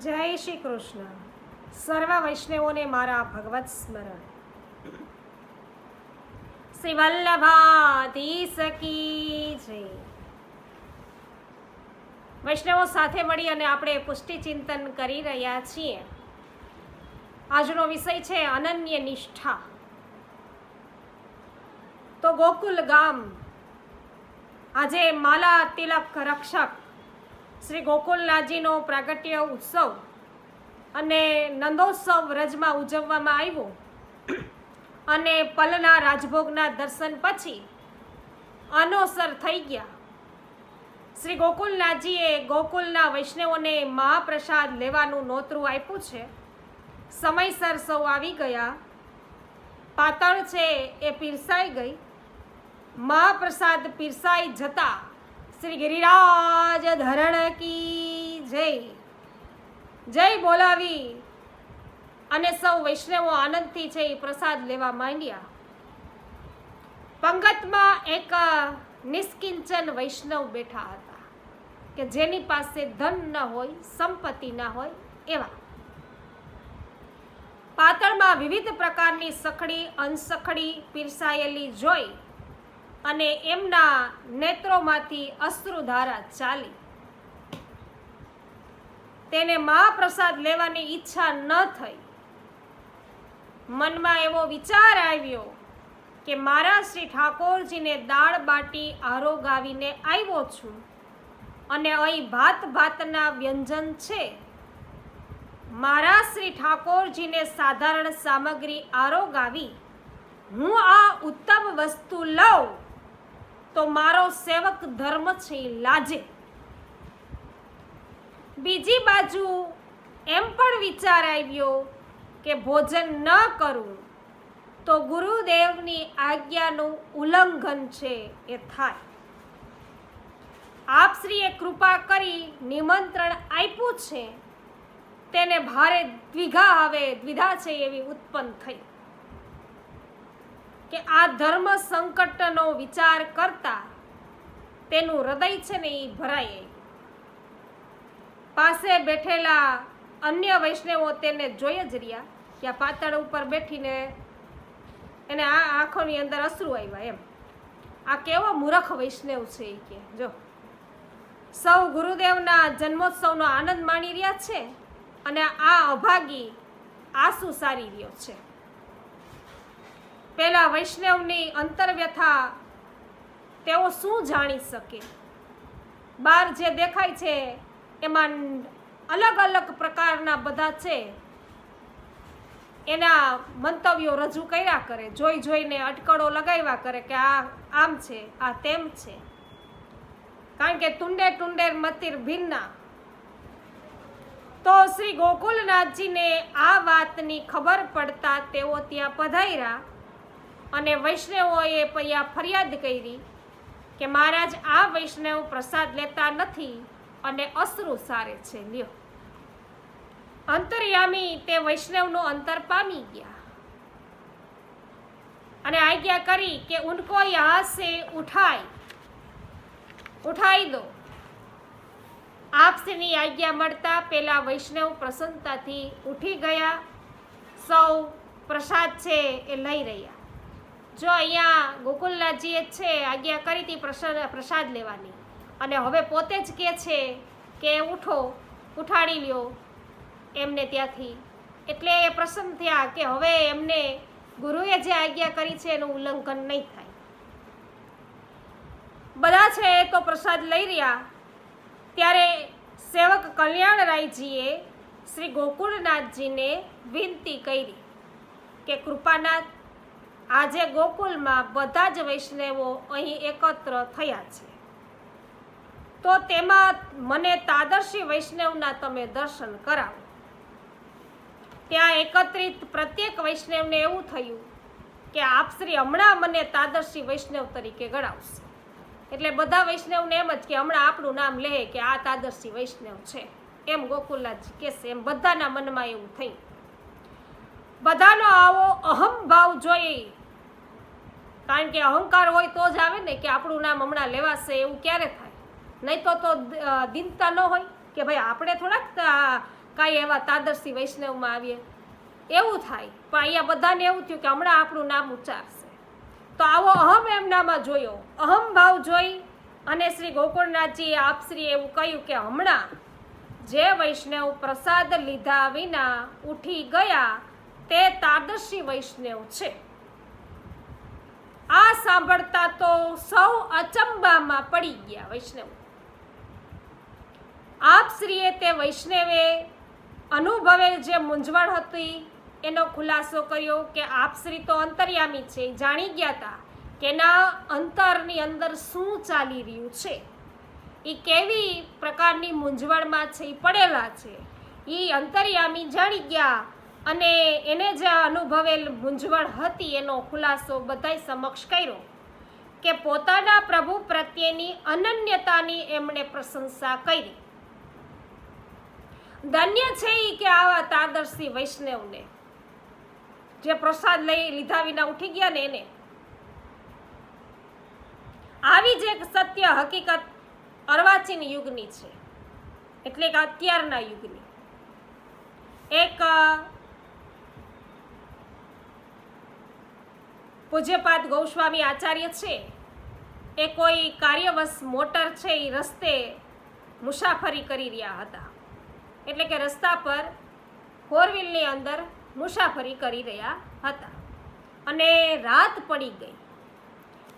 જય શ્રી કૃષ્ણ. સર્વ વૈષ્ણવોને મારા ભગવત સ્મરણ. શ્રી વલ્લભાધીશ સકી જય. વૈષ્ણવો સાથે મળી અને આપણે પુષ્ટિ ચિંતન કરી રહ્યા છીએ. આજનો વિષય છે અનન્ય નિષ્ઠા. તો ગોકુલ ગામ આજે માલા તિલક રક્ષક શ્રી ગોકુલનાથજીનો પ્રાગટ્ય ઉત્સવ અને નંદોત્સવ વ્રજમાં ઉજવવામાં આવ્યો. અને પલના રાજભોગના દર્શન પછી અનોસર થઈ ગયા. શ્રી ગોકુલનાથજીએ ગોકુલના વૈષ્ણવોને મહાપ્રસાદ લેવાનું નોતરું આપ્યું છે. સમયસર સૌ આવી ગયા. પાતળ છે એ પીરસાઈ ગઈ. મહાપ્રસાદ પીરસાઈ જતા શ્રી ગિરિરાજ ધરણ કી જય. જય બોલાવી. અને સૌ વૈષ્ણવો આનંદથી છે એ પ્રસાદ લેવા માંડ્યા. પંગતમાં એક નિષ્કિંચન વૈષ્ણવ બેઠા હતા કે જેની પાસે ધન ન હોય, સંપત્તિ ન હોય એવા. પાતળમાં વિવિધ પ્રકારની સખડી, અનસખડી, પીરસાયેલી જોઈ અને એમના નેત્રોમાંથી અશ્રુધારા ચાલી. તેને મહાપ્રસાદ લેવાની ઈચ્છા ન થઈ. મનમાં એવો વિચાર આવ્યો કે મારા શ્રી ઠાકોરજીને દાળ બાટી આરોગાવીને આવ્યો છું અને અહીં ભાત ભાતના વ્યંજન છે. મારા શ્રી ઠાકોરજીને સાધારણ સામગ્રી આરોગાવી હું આ ઉત્તમ વસ્તુ લઉં. તો મારો સેવક ધર્મ છે લાજે. બીજી બાજુ એમ પણ વિચાર આવ્યો કે ભોજન ન કરું તો ગુરુદેવની આજ્ઞાનું ઉલ્લંઘન છે એ થાય. આપશ્રીએ કૃપા કરી નિમંત્રણ આપ્યું છે. તેને ભારે દ્વિઘા હવે દ્વિધા છે એવી ઉત્પન્ન થઈ. કે આ ધર્મ સંકટનો વિચાર કરતા તેનું હૃદય છે ને એ ભરાય. પાસે બેઠેલા અન્ય વૈષ્ણવો તેને જોઈ જ રહ્યા. કે આ પાતળ ઉપર બેઠીને એને આ આંખોની અંદર અશ્રુ આવ્યા એમ. આ કેવો મૂરખ વૈષ્ણવ છે એ કે, જો. સૌ ગુરુદેવના જન્મોત્સવનો આનંદ માણી રહ્યા છે અને આ અભાગી આંસુ સારી રહ્યો છે. પેલા વૈષ્ણવની અંતરવ્યથા તેઓ શું જાણી શકે? બહાર જે દેખાય છે, એમાં અલગ અલગ પ્રકારના બધા છે. એના મંતવ્યો રજૂ કર્યા કરે, જોઈ જોઈને અટકળો લગાવ્યા કરે કે આ આમ છે, આ તેમ છે. કારણ કે ટુંડે ટુંડેર મતિર ભિન્ના. તો શ્રી ગોકુલનાથજીને આ વાતની ખબર પડતા તેઓ ત્યાં પધાર્યા. અને વૈષ્ણવોએ પૈયા ફરિયાદ કરી કે મહારાજ, આ વૈષ્ણવ પ્રસાદ લેતા નથી અને અશ્રુ સારે છે. લ્યો. અંતર્યામી તે વૈષ્ણવનો અંતર પામી ગયા. અને આજ્ઞા કરી કે ઉનકો યહાં સે ઉઠાઈ ઉઠાઈ દો. આપસની આજ્ઞા મળતા પેલા વૈષ્ણવ પ્રસન્નતાથી ઉઠી ગયા. સૌ પ્રસાદ છે એ લઈ રહ્યા. જો અહીંયા ગોકુલનાથજીએ છે, આજ્ઞા કરી હતી પ્રસાદ પ્રસાદ લેવાની. અને હવે પોતે જ કહે છે કે ઉઠો, ઉઠાડી લ્યો એમને ત્યાંથી. એટલે એ પ્રસન્ન થયા કે હવે એમને ગુરુએ જે આજ્ઞા કરી છે એનું ઉલ્લંઘન નહીં થાય. બધા છે તો પ્રસાદ લઈ રહ્યા. ત્યારે સેવક કલ્યાણરાયજીએ શ્રી ગોકુળનાથજીને વિનંતી કરી કે કૃપાનાથ આજે ગોકુલમાં બધા જ વૈષ્ણવો અહીં એકત્ર થયા છે. તો તેમાં મને તાદર્શી વૈષ્ણવના તમે દર્શન કરાવો. ત્યાં એકત્રિત પ્રત્યેક વૈષ્ણવને એવું થયું કે આપશ્રી હમણાં મને તાદર્શી વૈષ્ણવ તરીકે ગણાવશે. એટલે બધા વૈષ્ણવને એમ જ કે હમણાં આપણું નામ લે કે આ તાદર્શી વૈષ્ણવ છે. એમ ગોકુલનાથજી કહેશે એમ બધાના મનમાં એવું થયું. બધાનો આવો અહમ ભાવ જોઈએ કારણ કે અહંકાર હોય તો જ આવે ને કે આપણું નામ હમણાં લેવાશે એવું ક્યારે થાય? નહીં તો તો દિનતા ન હોય કે ભાઈ આપણે થોડાક કાંઈ એવા તાદર્શી વૈષ્ણવમાં આવીએ. એવું થાય. પણ અહીંયા બધાને એવું થયું કે હમણાં આપણું નામ ઉચ્ચારશે. તો આવો અહમ એમનામાં જોયો. અહમ ભાવ જોઈ અને શ્રી ગોકુળનાથજીએ આપશ્રીએ એવું કહ્યું કે હમણાં જે વૈષ્ણવ પ્રસાદ લીધા વિના ઉઠી ગયા તે તાદર્શી વૈષ્ણવ છે. સાંભળતા તો સૌ અચંબામાં પડી ગયા વૈષ્ણવ. આપશ્રીએ તે વૈષ્ણવે અનુભવેલ જે મૂંઝવણ હતી, એનો ખુલાસો કર્યો કે આપશ્રી તો અંતર્યામી છે, જાણી ગયા હતા કે એના અંતરની અંદર શું ચાલી રહ્યું છે. એ કેવી પ્રકારની મૂંઝવણમાં છે એ પડેલા છે એ અંતર્યામી જાણી ગયા અને એને જે અનુભવેલ મૂંઝવણ હતી એનો ખુલાસો બધાય સમક્ષ કર્યો કે પોતાના પ્રભુ પ્રત્યેની અનન્યતાની એમણે પ્રશંસા કરી. ધન્ય છે એ કે આવા તાદર્શી વૈષ્ણવને, જે પ્રસાદ લઈ લીધા વિના ઉઠી ગયા ને એને. આવી જ એક સત્ય હકીકત અર્વાચીન યુગની છે, એટલે કે અત્યારના યુગની. એક પૂજ્યપાદ ગૌસ્વામી આચાર્ય છે. એ કોઈ કાર્યવશ મોટર છે એ રસ્તે મુસાફરી કરી રહ્યા હતા. એટલે કે રસ્તા પર ફોર વ્હીલની અંદર મુસાફરી કરી રહ્યા હતા. અને રાત પડી ગઈ.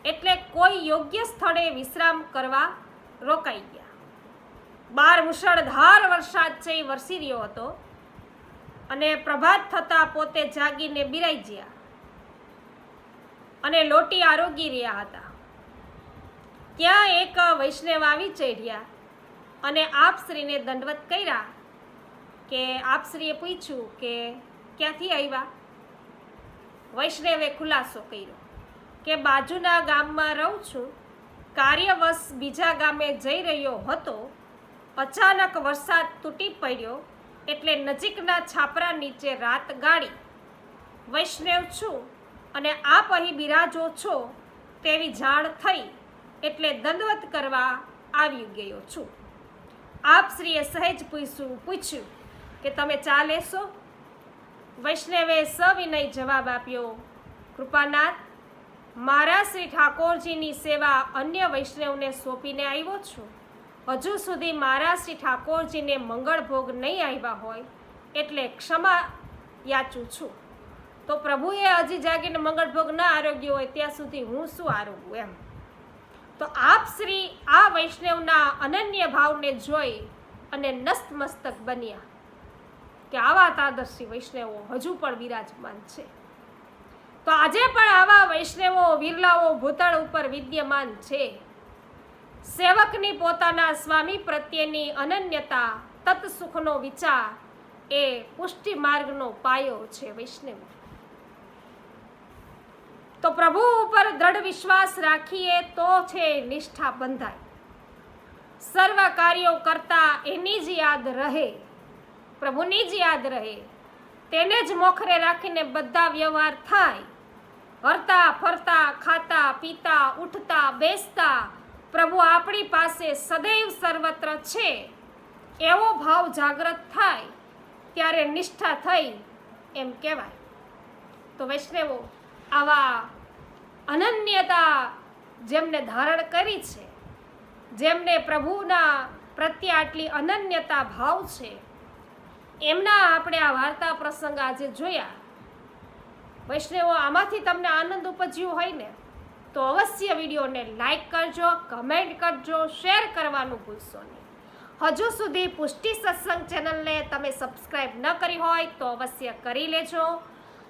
એટલે કોઈ યોગ્ય સ્થળે વિશ્રામ કરવા રોકાઈ ગયા. બાર મુશળધાર વરસાદ છે એ વરસી રહ્યો હતો. અને પ્રભાત થતાં પોતે જાગીને બિરાઈ ગયા. અને લોટી આરોગી રહ્યા હતા. ત્યાં એક વૈષ્ણવ આવી ચઢ્યા અને આપશ્રીને દંડવત કર્યા કે આપશ્રીએ પૂછ્યું કે ક્યાંથી આવ્યા? વૈષ્ણવે ખુલાસો કર્યો કે બાજુના ગામમાં રહું છું. કાર્યવશ બીજા ગામે જઈ રહ્યો હતો. અચાનક વરસાદ તૂટી પડ્યો એટલે નજીકના છાપરા નીચે રાત ગાળી. વૈષ્ણવ છું. અને આપ અહીં બિરાજો છો તેવી જાણ થઈ એટલે દંડવત કરવા આવી ગયો છું. આપશ્રીએ સહેજ પૂછ્યું પૂછ્યું કે તમે ચા લેશો? વૈષ્ણવે સવિનય જવાબ આપ્યો, કૃપાનાથ, મારા શ્રી ઠાકોરજીની સેવા અન્ય વૈષ્ણવને સોંપીને આવ્યો છું. હજુ સુધી મારા શ્રી ઠાકોરજીને મંગળ ભોગ નહીં આવ્યા હોય એટલે ક્ષમા યાચું છું. તો પ્રભુએ હજી જાગીને મંગળભોગ ન આરોગ્ય હોય ત્યાં સુધી હું શું આરોગું એમ? તો આપ શ્રી આ વૈષ્ણવના અનન્ય ભાવને જોઈ અને નસ્તમસ્તક બન્યા કે આવા તાદર્શી વૈષ્ણવો હજુ પણ વિરાજમાન છે. તો આજે પણ આવા વૈષ્ણવો, વિરલાઓ ભૂતળ ઉપર વિદ્યમાન છે. સેવકની પોતાના સ્વામી પ્રત્યેની અનન્યતા, તત્સુખનો વિચાર એ પુષ્ટિ માર્ગનો પાયો છે વૈષ્ણવ. તો પ્રભુ ઉપર દ્રઢ વિશ્વાસ રાખીએ તો છે નિષ્ઠા બંધાય. સર્વ કાર્યો કરતા એની જ યાદ રહે. પ્રભુની જ યાદ રહે. તેને જ મોખરે રાખીને બધા વ્યવહાર થાય. હરતા, ફરતા, ખાતા, પીતા, ઉઠતા, બેસતા પ્રભુ આપણી પાસે સદૈવ સર્વત્ર છે. એવો ભાવ જાગૃત થાય ત્યારે નિષ્ઠા થઈ એમ કહેવાય. તો વૈષ્ણવો, આવા અનન્યતા જેમને ધારણ કરી છે, જેમને પ્રભુના પ્રત્યે આટલી અનન્યતા ભાવ છે, એમના આપણે આ વાર્તા પ્રસંગ આજે જોયા. વૈષ્ણવો, આમાંથી તમને આનંદ ઉપજ્યો હોય ને, તો અવશ્ય વિડીયોને લાઈક કરજો, કમેન્ટ કરજો, શેર કરવાનું ભૂલશો નહીં. હજુ સુધી પુષ્ટિ સત્સંગ ચેનલને તમે સબસ્ક્રાઈબ ન કરી હોય તો અવશ્ય કરી લેજો.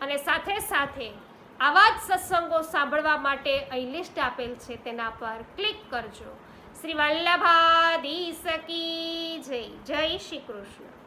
અને સાથે સાથે આવા જ સત્સંગો સાંભળવા માટે અહીં લિસ્ટ આપેલ છે, તેના પર ક્લિક કરજો. શ્રી વલ્લભાધીશ સકી જય. જય શ્રી કૃષ્ણ.